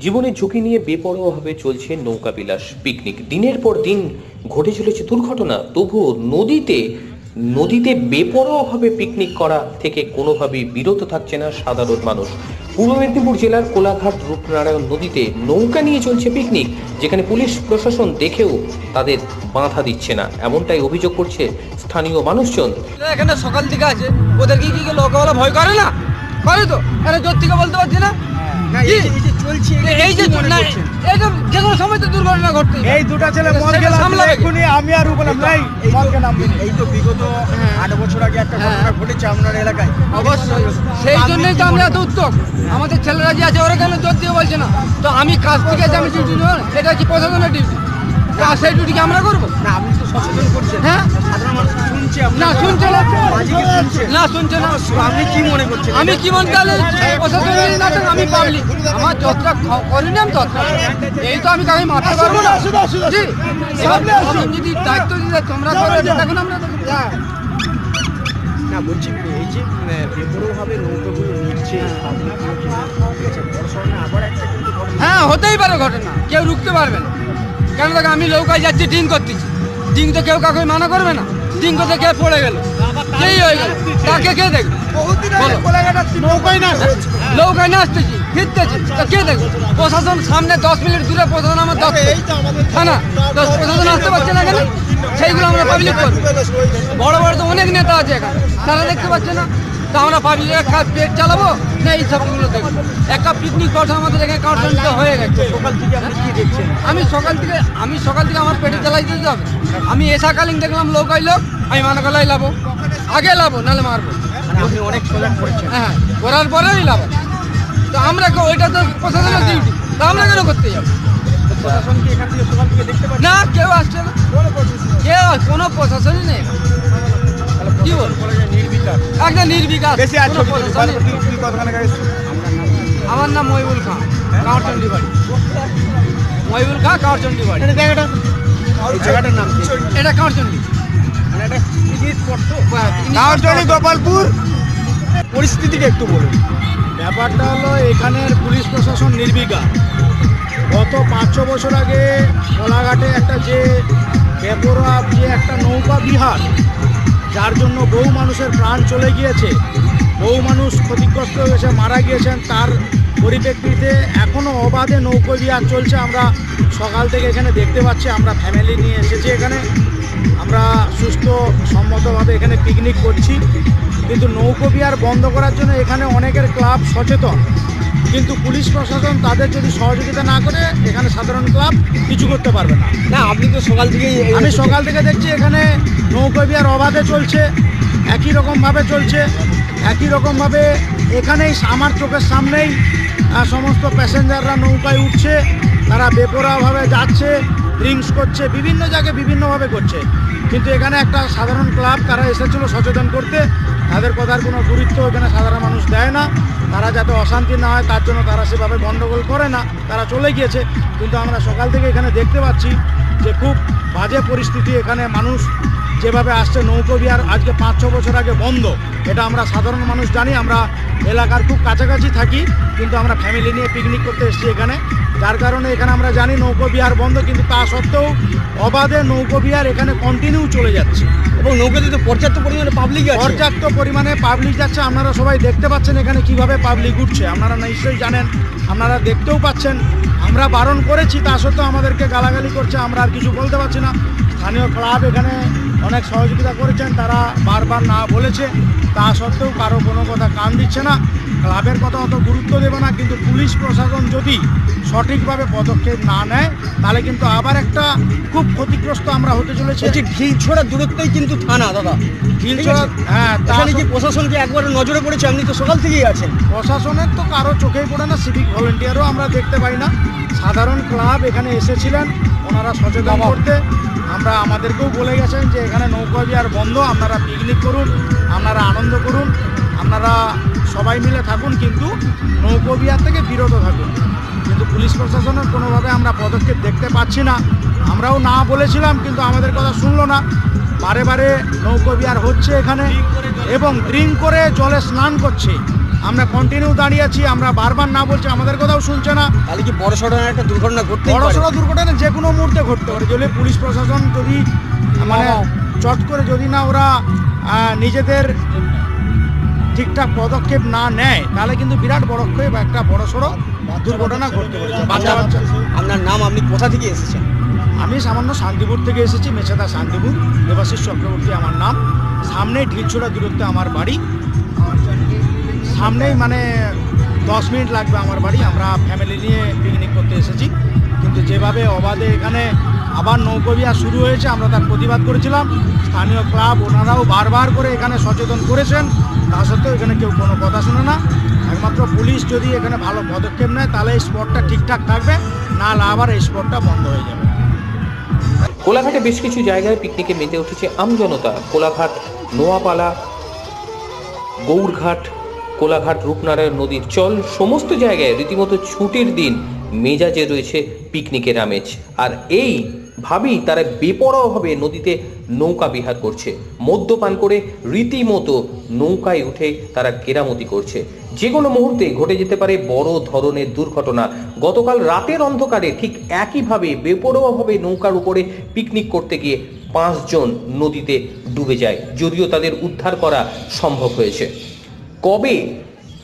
জীবনের ঝুঁকি নিয়ে বেপরোয়াভাবে চলছে নৌকা বিলাস পিকনিক। দিনের পর দিন ঘটে চলেছে দুর্ঘটনা তবুও নদীতে নদীতে বেপরোয়াভাবে পিকনিক করা থেকে কোনোভাবেই বিরত থাকছে না সাধারণ মানুষ। পূর্ব মেদিনীপুর জেলার কোলাঘাট রূপনারায়ণ নদীতে নৌকা নিয়ে চলছে পিকনিক যেখানে পুলিশ প্রশাসন দেখেও তাদের বাধা দিচ্ছে না। এমনটাই অভিযোগ করছে স্থানীয় মানুষজন। এখানে সকাল থেকে আছে। ওদের কি কি লোকওয়ালা ভয় করে না? করে তো? আরে জোর থেকে বলতে পারছি না? না, কি? এই যে- এই যে চলছে, এই যে কোনো সময় তো দুর্ঘটনা ঘটতে এই দুটো ছেলে মদ গেলাম আমি আর উপলাম নাই মদকে নামবে এই তো বিগত আট বছর আগে একটা হ্যাঁ। ঘটনা ঘটেছে আপনার এলাকায়। অবশ্যই। সেই জন্যই তো আমরা এত উদ্যোগ আমাদের ছেলেরা যে আছে ওরা কেন জোর দিয়ে বলছে না? তো আমি কাজ থেকে যে আমি ডিউটি নেব এটা কি প্রশাসনের ডিউটি। সেই ডিউটি কি আমরা করব? না আপনি তো সচেতন করছেন। হ্যাঁ? সাধারণ মানুষ শুনছে? না শুনছে না। শুনছে? না শুনছে না। আপনি কি মনে করছেন? আমি কি বলতে গেলে প্রশাসন যদি আমি পাবলিক। আমার যতটা করিনি আমি ততটা। এই তো আমি কাউকে মারতে পারব না। জি যদি দায়িত্ব দিতে তোমরা করো দেখুন আমরা না বলছি এই যে বেপরোভাবে নৌকাগুলো নিচ্ছে হ্যাঁ হতেই পারে ঘটনা। কেউ রুখতে পারবে না। কেন দেখো আমি নৌকায় যাচ্ছি? ডিং করতেছি। ডিং তো কেউ কাউকে মানা করবে না। ডিং করতে কে পড়ে গেল। কেই হয়ে গেল। তাকে কে দেখবে? নৌকায় না নৌকায় না আসতেছি। ফিরতেছি। তা কে দেখবে? প্রশাসন সামনে দশ মিনিট দূরে প্রশাসন আমার দশ থানা তো প্রশাসন আসতে পারছে না কেন? সেইগুলো আমরা পাবলিক করব। বড় বড় তো অনেক নেতা আছে এখানে। তারা দেখতে পাচ্ছে না। তা আমরা পাবলিক পেট চালাবো না এই সবগুলো দেখব। একটা পিকনিক কথা আমাদের এখানে কাউন্ট হয়ে গেছে। সকাল থেকে আপনি কি দেখছেন? আমি সকাল থেকে আমি সকাল থেকে আমার পেটে চালাই দিতে হবে। আমি এসাকালীন দেখলাম লোক আইলো আমি মানা গলায় লাবো আগে লাবো নাহলে মারবো। মানে আপনি অনেক করেছেন। হ্যাঁ করার পরেই লাভ তো আমরা ওইটা তো প্রশাসনের ডিউটি তো আমরা কেন করতে যাব? প্রশাসন কি এখান থেকে সকাল থেকে দেখতে নির্বিকার। একটা নির্বিকাশ বেশি আর কোনো ছবি কতখানি গাড়ি আমার নাম মহিবুল খান কাউরচন্ডী বাড়ি মহিবুল খান কাউরচন্ডী বাড়ি জায়গাটা জায়গাটার নাম এটা picnic নাওরজলি spot। গোপালপুর। পরিস্থিতিটা একটু বলুন। ব্যাপারটা হলো এখানের পুলিশ প্রশাসন নির্বিকার। গত পাঁচ ছ বছর আগে কোলাঘাটে একটা যে বেপরোয়া যে একটা নৌকা বিহার যার জন্য বহু মানুষের প্রাণ চলে গিয়েছে। বহু মানুষ ক্ষতিগ্রস্ত হয়েছে মারা গিয়েছেন। তার পরিপ্রেক্ষিতে এখনও অবাধে নৌকো বিহার চলছে। আমরা সকাল থেকে এখানে দেখতে পাচ্ছি আমরা ফ্যামিলি নিয়ে এসেছি এখানে। আমরা সুস্থ সম্মতভাবে এখানে পিকনিক করছি। কিন্তু নৌকো বিহার বন্ধ করার জন্য এখানে অনেকের ক্লাব সচেতন। কিন্তু পুলিশ প্রশাসন তাদের যদি সহযোগিতা না করে এখানে সাধারণ ক্লাব কিছু করতে পারবে না। না আপনি তো সকাল থেকেই আমি সকাল থেকে দেখছি এখানে নৌকো বিহার অবাধে চলছে, একই রকমভাবে চলছে, একই রকমভাবে এখানেই আমার চোখের সামনেই সমস্ত প্যাসেঞ্জাররা নৌকায় উঠছে, তারা বেপরোয়াভাবে যাচ্ছে, ড্রিঙ্কস করছে, বিভিন্ন জায়গায় বিভিন্নভাবে করছে। কিন্তু এখানে একটা সাধারণ ক্লাব, তারা এসেছিল সচেতন করতে, তাদের কথার কোনো গুরুত্ব এখানে সাধারণ মানুষ দেয় না। তারা যাতে অশান্তি না হয়, তার জন্য তারা সেভাবে গণ্ডগোল করে না, তারা চলে গিয়েছে। কিন্তু আমরা সকাল থেকে এখানে দেখতে পাচ্ছি যে খুব বাজে পরিস্থিতি এখানে মানুষ যেভাবে আসছে নৌকো বিহার আজকে পাঁচ ছ বছর আগে বন্ধ। এটা আমরা সাধারণ মানুষ জানি আমরা এলাকার খুব কাছাকাছি থাকি কিন্তু আমরা ফ্যামিলি নিয়ে পিকনিক করতে এসেছি এখানে। যার কারণে এখানে আমরা জানি নৌকো বিহার বন্ধ কিন্তু তা সত্ত্বেও অবাধে নৌকো বিহার এখানে কন্টিনিউ চলে যাচ্ছে। এবং নৌকাতে তো পর্যাপ্ত পরিমাণে পাবলিক পর্যাপ্ত পরিমাণে পাবলিক যাচ্ছে। আপনারা সবাই দেখতে পাচ্ছেন এখানে কীভাবে পাবলিক উঠছে। আপনারা নিশ্চয়ই জানেন আপনারা দেখতেও পাচ্ছেন। আমরা বারণ করেছি তা সত্ত্বেও আমাদেরকে গালাগালি করছে আমরা আর কিছু বলতে পারছি না। স্থানীয় ক্লাব এখানে অনেক সহযোগিতা করেছেন তারা বারবার না বলেছে। তা সত্ত্বেও কারও কোনো কথা কান দিচ্ছে না। ক্লাবের কথা অত গুরুত্ব দেবে না কিন্তু পুলিশ প্রশাসন যদি সঠিকভাবে পদক্ষেপ না নেয় তাহলে কিন্তু আবার একটা খুব ক্ষতিগ্রস্ত আমরা হতে চলেছি। বলছি ঢিল ছোড়া দূরত্বই কিন্তু থানা দাদা। ঢিলছড়া হ্যাঁ তা এখানে কি প্রশাসনকে একবারে নজরে পড়েছে আপনি তো সকাল থেকেই আছেন। প্রশাসনের তো কারও চোখেই পড়ে না সিভিক ভলেন্টিয়ারও আমরা দেখতে পাই না। সাধারণ ক্লাব এখানে এসেছিলেন ওনারা সচেতন করতে আমরা আমাদেরকেও বলে গেছেন যে এখানে নৌকা বিহার বন্ধ আপনারা পিকনিক করুন আপনারা আনন্দ করুন আপনারা সবাই মিলে থাকুন কিন্তু নৌকো বিহার থেকে বিরত থাকুন। কিন্তু পুলিশ প্রশাসনের কোনোভাবে আমরা পদক্ষেপ দেখতে পাচ্ছি না। আমরাও না বলেছিলাম কিন্তু আমাদের কথা শুনলো না। বারে বারে নৌকো বিহার হচ্ছে এখানে এবং ড্রিঙ্ক করে জলে স্নান করছে। আমরা কন্টিনিউ দাঁড়িয়ে আছি আমরা বারবার না বলছি আমাদের কথাও শুনছে না। তাহলে কি বড় সড়ো একটা দুর্ঘটনা ঘটতে বড় সড়ো দুর্ঘটনা যে কোনো মুহূর্তে ঘটতে পারে। যদি পুলিশ প্রশাসন যদি মানে চট করে যদি না ওরা নিজেদের ঠিকঠাক পদক্ষেপ না নেয় তাহলে কিন্তু বিরাট বড় ক্ষেপ একটা বড় সড়ো দুর্ঘটনা ঘটতে পারে। বাচ্চা বাচ্চা আপনার নাম আপনি কোথা থেকে এসেছেন? আমি সামান্য শান্তিপুর থেকে এসেছি মেছেদা শান্তিপুর দেবাশিস চক্রবর্তী আমার নাম। সামনেই ঢিলছোড়া দূরত্বে আমার বাড়ি। সামনেই মানে দশ মিনিট লাগবে আমার বাড়ি। আমরা ফ্যামিলি নিয়ে পিকনিক করতে এসেছি। কিন্তু যেভাবে অবাধে এখানে আবার নৌকবিয়া শুরু হয়েছে, আমরা তার প্রতিবাদ করেছিলাম। স্থানীয় ক্লাব ওনারাও বারবার করে এখানে সচেতন করেছেন। তা সত্ত্বেও এখানে কেউ কোনো কথা শোনে না। একমাত্র পুলিশ যদি এখানে ভালো পদক্ষেপ নেয়, তাহলে এই স্পটটা ঠিকঠাক থাকবে। না আবার এই স্পটটা বন্ধ হয়ে যাবে। কোলাঘাটে বেশ কিছু জায়গায় পিকনিকে মেতে উঠেছে আমজনতা। কোলাঘাট নোয়াপালা গৌরঘাট কোলাঘাট রূপনারায়ণ নদীর চল সমস্ত জায়গায় রীতিমতো ছুটির দিন মেজাজে রয়েছে পিকনিকের আমেজ। আর এই ভাবেই তারা বেপরোয়াভাবে নদীতে নৌকা বিহার করছে। মদ্যপান করে রীতিমতো নৌকায় উঠে তারা কেরামতি করছে। যে কোনো মুহূর্তে ঘটে যেতে পারে বড় ধরনের দুর্ঘটনা। গতকাল রাতের অন্ধকারে ঠিক একইভাবে বেপরোয়াভাবে নৌকার উপরে পিকনিক করতে গিয়ে পাঁচজন নদীতে ডুবে যায়, যদিও তাদের উদ্ধার করা সম্ভব হয়েছে। কবে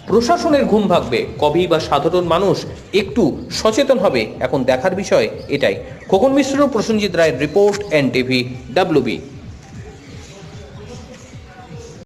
প্রশাসনের ঘুম ভাগবে? কবেই বা সাধারণ মানুষ একটু সচেতন হবে? এখন দেখার বিষয় এটাই। খোকন মিশ্র, প্রসেনজিৎ রায়ের রিপোর্ট এন টিভি ডাব্লিউবি